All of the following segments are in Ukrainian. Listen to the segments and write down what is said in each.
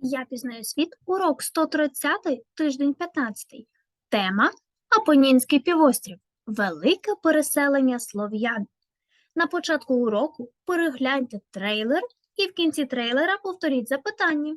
Я пізнаю світ, урок 130, тиждень 15. Тема Апонінський півострів. Велике переселення слов'ян. На початку уроку перегляньте трейлер і в кінці трейлера повторіть запитання.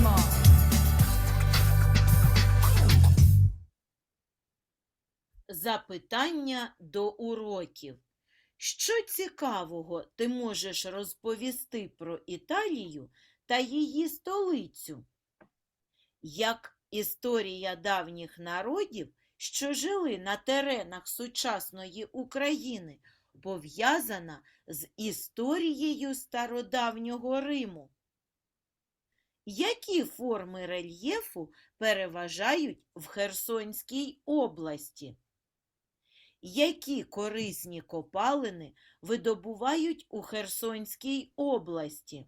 Відповідаємо. Запитання до уроків. Що цікавого ти можеш розповісти про Італію та її столицю? Як історія давніх народів, що жили на теренах сучасної України, пов'язана з історією стародавнього Риму? Які форми рельєфу переважають в Херсонській області? Які корисні копалини видобувають у Херсонській області?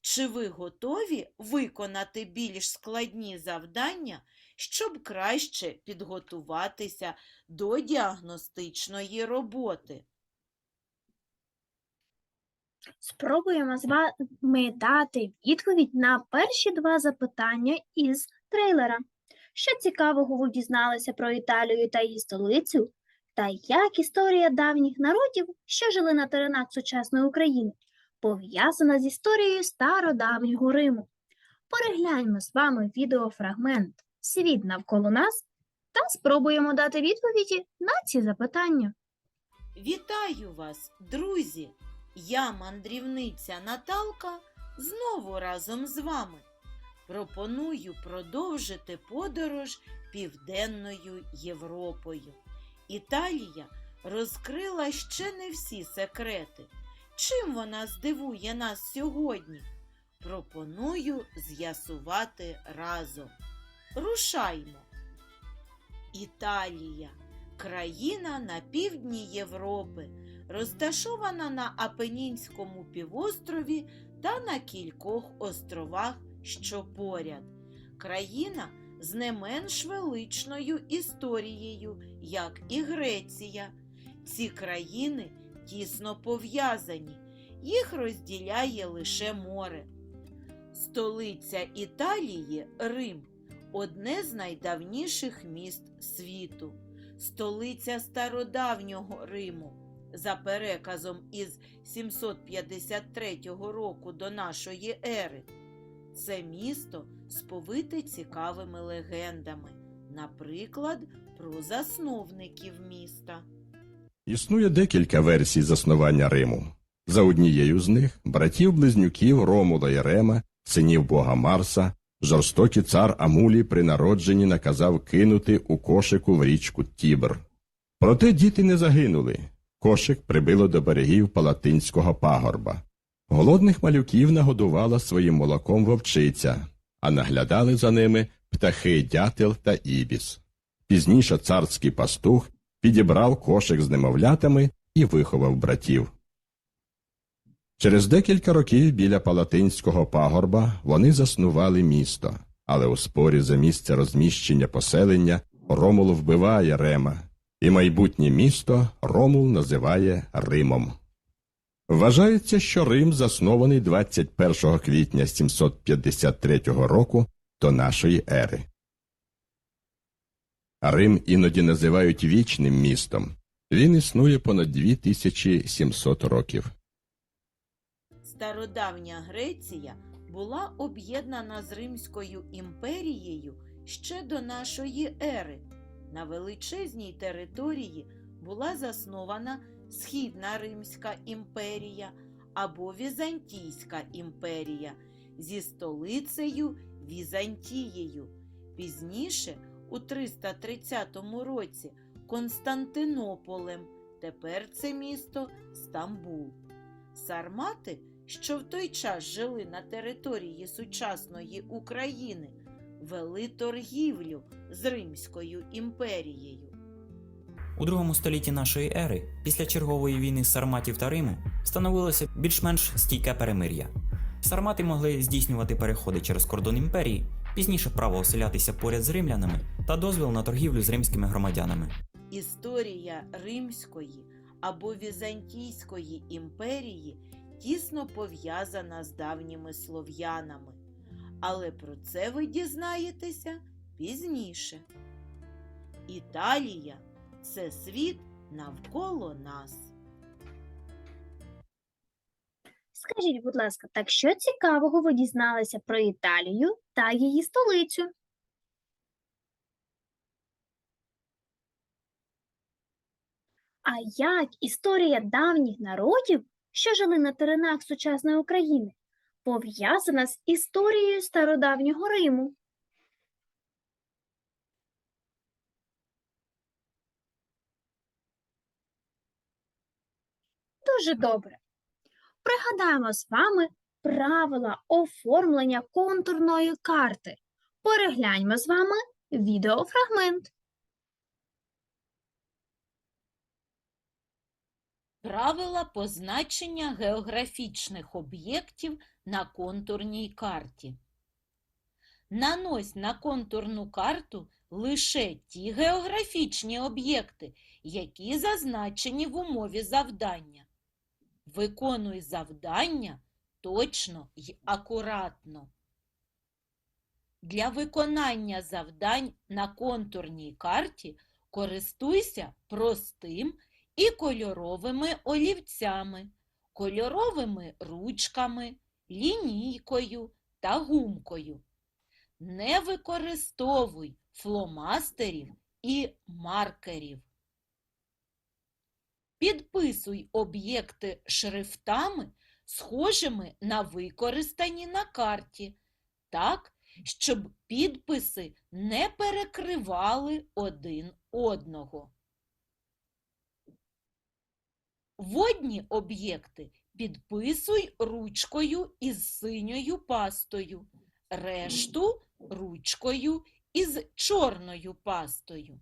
Чи ви готові виконати більш складні завдання, щоб краще підготуватися до діагностичної роботи? Спробуємо з вами дати відповідь на перші два запитання із трейлера. Що цікавого ви дізналися про Італію та її столицю? Та як історія давніх народів, що жили на теренах сучасної України, пов'язана з історією стародавнього Риму? Перегляньмо з вами відеофрагмент Світ навколо нас та спробуємо дати відповіді на ці запитання. Вітаю вас, друзі! Я мандрівниця Наталка знову разом з вами. Пропоную продовжити подорож Південною Європою. Італія розкрила ще не всі секрети. Чим вона здивує нас сьогодні? Пропоную з'ясувати разом. Рушаймо. Італія країна на півдні Європи, розташована на Апенінському півострові та на кількох островах, що поряд. Країна з не менш величною історією, як і Греція. Ці країни тісно пов'язані, їх розділяє лише море. Столиця Італії Рим одне з найдавніших міст світу столиця стародавнього Риму. За переказом із 753 року до нашої ери. Це місто сповите цікавими легендами, наприклад, про засновників міста. Існує декілька версій заснування Риму. За однією з них братів-близнюків Ромула і Рема, синів бога Марса, жорстокий цар Амулій при народженні наказав кинути у кошику в річку Тібр. Проте діти не загинули. Кошик прибило до берегів Палатинського пагорба. Голодних малюків нагодувала своїм молоком вовчиця, а наглядали за ними птахи дятел та ібіс. Пізніше царський пастух підібрав кошик з немовлятами і виховав братів. Через декілька років біля Палатинського пагорба вони заснували місто, але у спорі за місце розміщення поселення Ромул вбиває Рема, і майбутнє місто Ромул називає Римом. Вважається, що Рим заснований 21 квітня 753 року до нашої ери. Рим іноді називають вічним містом. Він існує понад 2700 років. Стародавня Греція була об'єднана з Римською імперією ще до нашої ери. На величезній території була заснована Східна Римська імперія або Візантійська імперія зі столицею Візантією. Пізніше, у 330 році, Константинополем, тепер це місто Стамбул. Сармати, що в той час жили на території сучасної України, вели торгівлю з Римською імперією. У другому столітті нашої ери, після чергової війни сарматів та Риму, встановилося більш-менш стійке перемир'я. Сармати могли здійснювати переходи через кордон імперії, пізніше право оселятися поряд з римлянами та дозвіл на торгівлю з римськими громадянами. Історія Римської або Візантійської імперії тісно пов'язана з давніми слов'янами, але про це ви дізнаєтеся пізніше. Італія це світ навколо нас. Скажіть, будь ласка, так що цікавого ви дізналися про Італію та її столицю? А як історія давніх народів, що жили на теренах сучасної України, пов'язана з історією стародавнього Риму? Дуже добре. Пригадаємо з вами правила оформлення контурної карти. Перегляньмо з вами відеофрагмент. Правила позначення географічних об'єктів на контурній карті. Нанось на контурну карту лише ті географічні об'єкти, які зазначені в умові завдання. Виконуй завдання точно й акуратно. Для виконання завдань на контурній карті користуйся простим і кольоровими олівцями, кольоровими ручками, лінійкою та гумкою. Не використовуй фломастерів і маркерів. Підписуй об'єкти шрифтами, схожими на використані на карті, так, щоб підписи не перекривали один одного. Водні об'єкти підписуй ручкою із синьою пастою, решту ручкою із чорною пастою.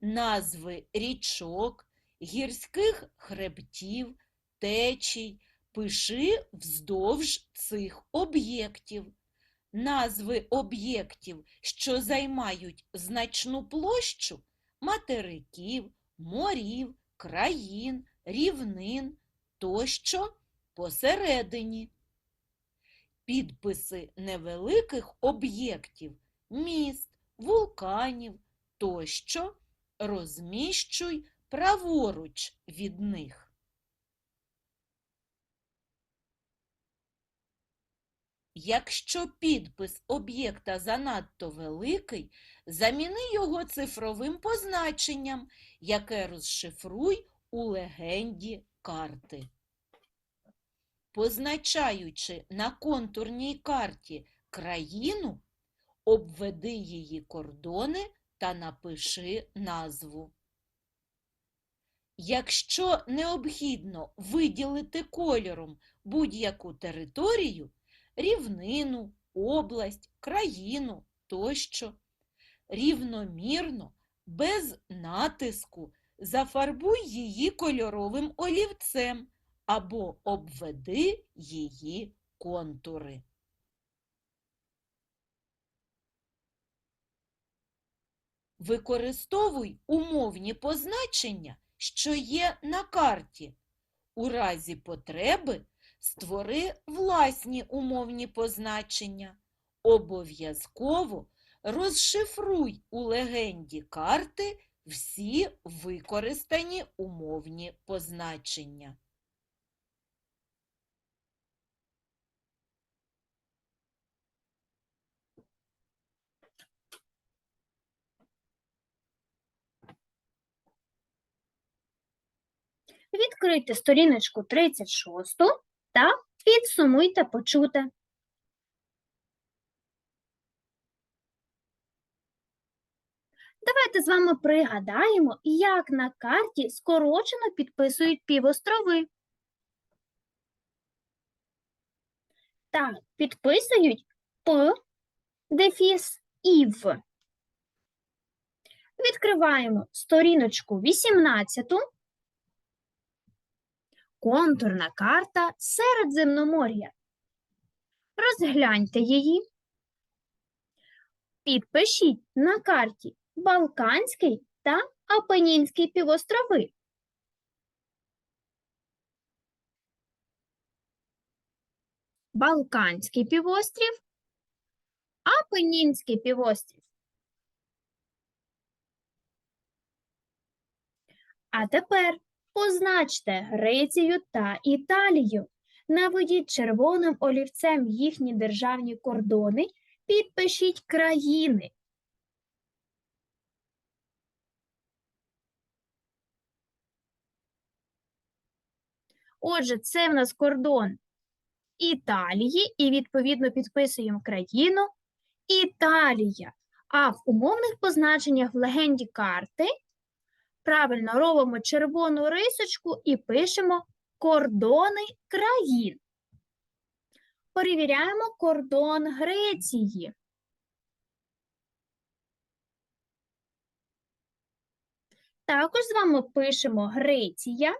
Назви річок, гірських хребтів, течій пиши вздовж цих об'єктів. Назви об'єктів, що займають значну площу материків, морів, країн, рівнин тощо посередині. Підписи невеликих об'єктів, міст, вулканів тощо розміщуй праворуч від них. Якщо підпис об'єкта занадто великий, заміни його цифровим позначенням, яке розшифруй у легенді карти. Позначаючи на контурній карті країну, обведи її кордони та напиши назву. Якщо необхідно виділити кольором будь-яку територію, рівнину, область, країну тощо, рівномірно, без натиску зафарбуй її кольоровим олівцем або обведи її контури. Використовуй умовні позначення, що є на карті. У разі потреби створи власні умовні позначення. Обов'язково розшифруй у легенді карти всі використані умовні позначення. Відкрийте сторіночку 36 та підсумуйте почуте. Давайте з вами пригадаємо, як на карті скорочено підписують півострови. Так, підписують П, дефіс і В. Відкриваємо сторіночку 18. Контурна карта Середземномор'я. Розгляньте її. Підпишіть на карті Балканський та Апенінський півострови. Балканський півострів, Апенінський півострів. А тепер позначте Грецію та Італію. Наведіть червоним олівцем їхні державні кордони, підпишіть країни. Отже, це в нас кордон Італії, і відповідно підписуємо країну Італія. А в умовних позначеннях в легенді карти правильно робимо червону рисочку і пишемо кордони країн. Перевіряємо кордон Греції. Також з вами пишемо Греція.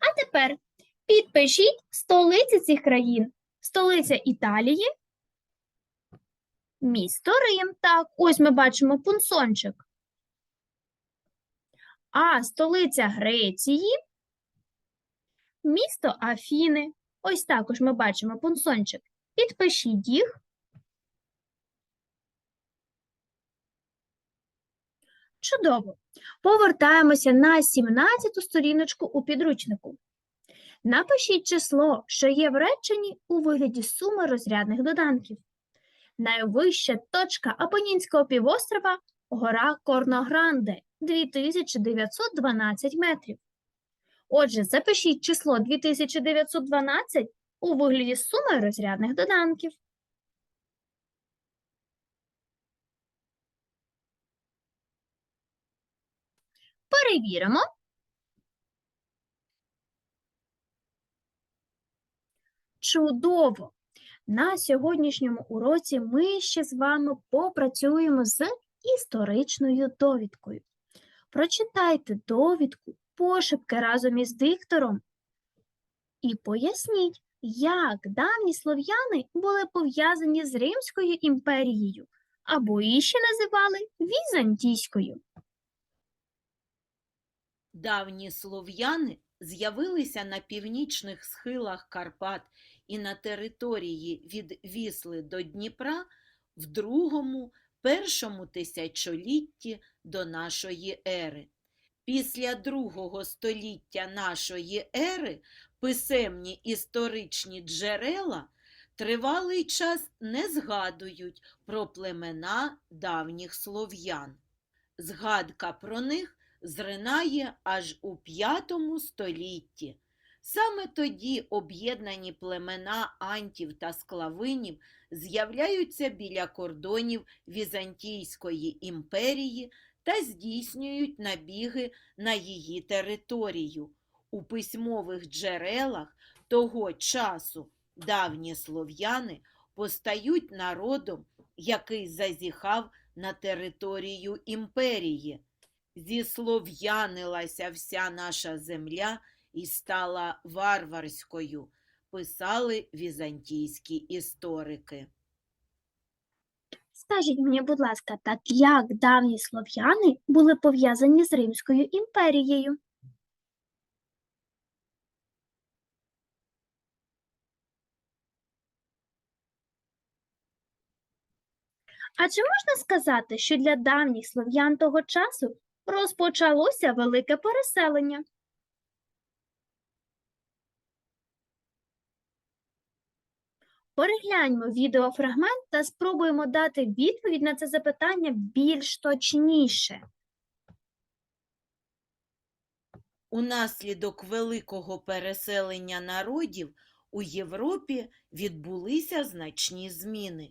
А тепер підпишіть столиці цих країн. Столиця Італії, місто Рим. Так, ось ми бачимо пунсончик. А столиця Греції, місто Афіни. Ось також ми бачимо пунсончик. Підпишіть їх. Чудово. Повертаємося на 17 сторіночку у підручнику. Напишіть число, що є в реченні у вигляді суми розрядних доданків. Найвища точка Апенінського півострова – гора Корногранде 2912 метрів. Отже, запишіть число 2912 у вигляді суми розрядних доданків. Перевіримо. Чудово! На сьогоднішньому уроці ми ще з вами попрацюємо з історичною довідкою. Прочитайте довідку пошепки разом із диктором і поясніть, як давні слов'яни були пов'язані з Римською імперією або її ще називали Візантійською. Давні слов'яни з'явилися на північних схилах Карпат і на території від Вісли до Дніпра в другому, першому тисячолітті до нашої ери. Після другого століття нашої ери писемні історичні джерела тривалий час не згадують про племена давніх слов'ян. Згадка про них зринає аж у п'ятому столітті. Саме тоді об'єднані племена антів та склавинів з'являються біля кордонів Візантійської імперії та здійснюють набіги на її територію. У письмових джерелах того часу давні слов'яни постають народом, який зазіхав на територію імперії. Зіслов'янилася вся наша земля і стала варварською, писали візантійські історики. Скажіть мені, будь ласка, так як давні слов'яни були пов'язані з Римською імперією? А чи можна сказати, що для давніх слов'ян того часу розпочалося велике переселення? Перегляньмо відеофрагмент та спробуємо дати відповідь на це запитання більш точніше. Унаслідок великого переселення народів у Європі відбулися значні зміни.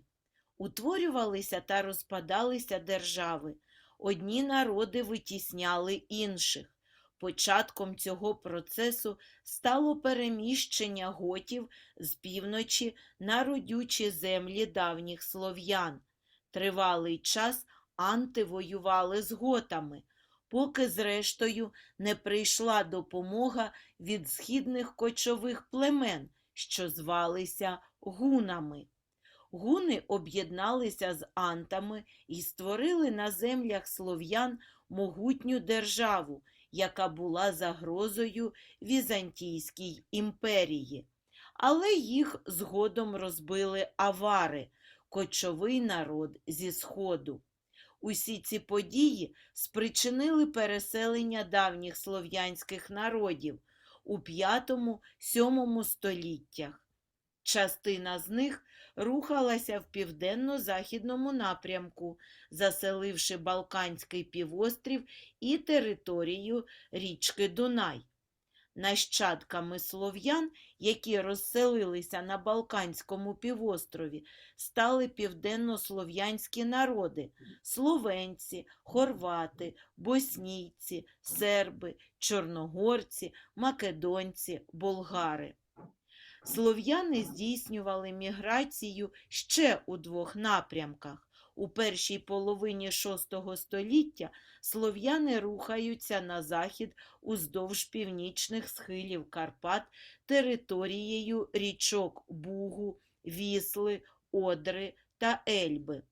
Утворювалися та розпадалися держави. Одні народи витісняли інших. Початком цього процесу стало переміщення готів з півночі на родючі землі давніх слов'ян. Тривалий час анти воювали з готами, поки зрештою не прийшла допомога від східних кочових племен, що звалися гунами. Гуни об'єдналися з антами і створили на землях слов'ян могутню державу, яка була загрозою Візантійській імперії. Але їх згодом розбили авари, кочовий народ зі Сходу. Усі ці події спричинили переселення давніх слов'янських народів у 5-7 століттях. Частина з них рухалася в південно-західному напрямку, заселивши Балканський півострів і територію річки Дунай. Нащадками слов'ян, які розселилися на Балканському півострові, стали південнослов'янські народи словенці, хорвати, боснійці, серби, чорногорці, македонці, болгари. Слов'яни здійснювали міграцію ще у двох напрямках. У першій половині VI століття слов'яни рухаються на захід уздовж північних схилів Карпат територією річок Бугу, Вісли, Одри та Ельби.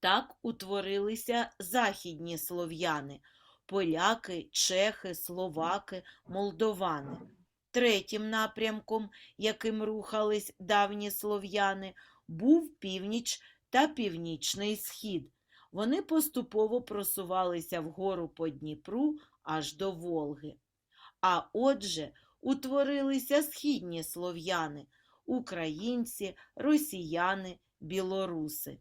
Так утворилися західні слов'яни поляки, чехи, словаки, молдовани. Третім напрямком, яким рухались давні слов'яни, був північ та північний схід. Вони поступово просувалися вгору по Дніпру аж до Волги. А отже, утворилися східні слов'яни українці, росіяни, білоруси.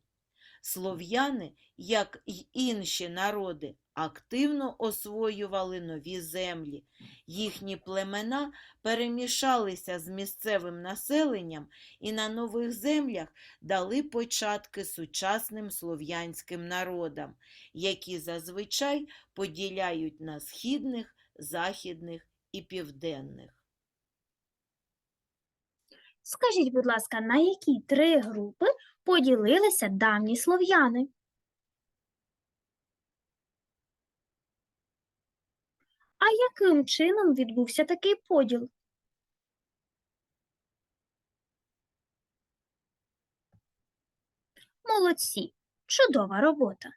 Слов'яни, як й інші народи, активно освоювали нові землі. Їхні племена перемішалися з місцевим населенням і на нових землях дали початки сучасним слов'янським народам, які зазвичай поділяють на східних, західних і південних. Скажіть, будь ласка, на які три групи поділилися давні слов'яни? А яким чином відбувся такий поділ? Молодці! Чудова робота!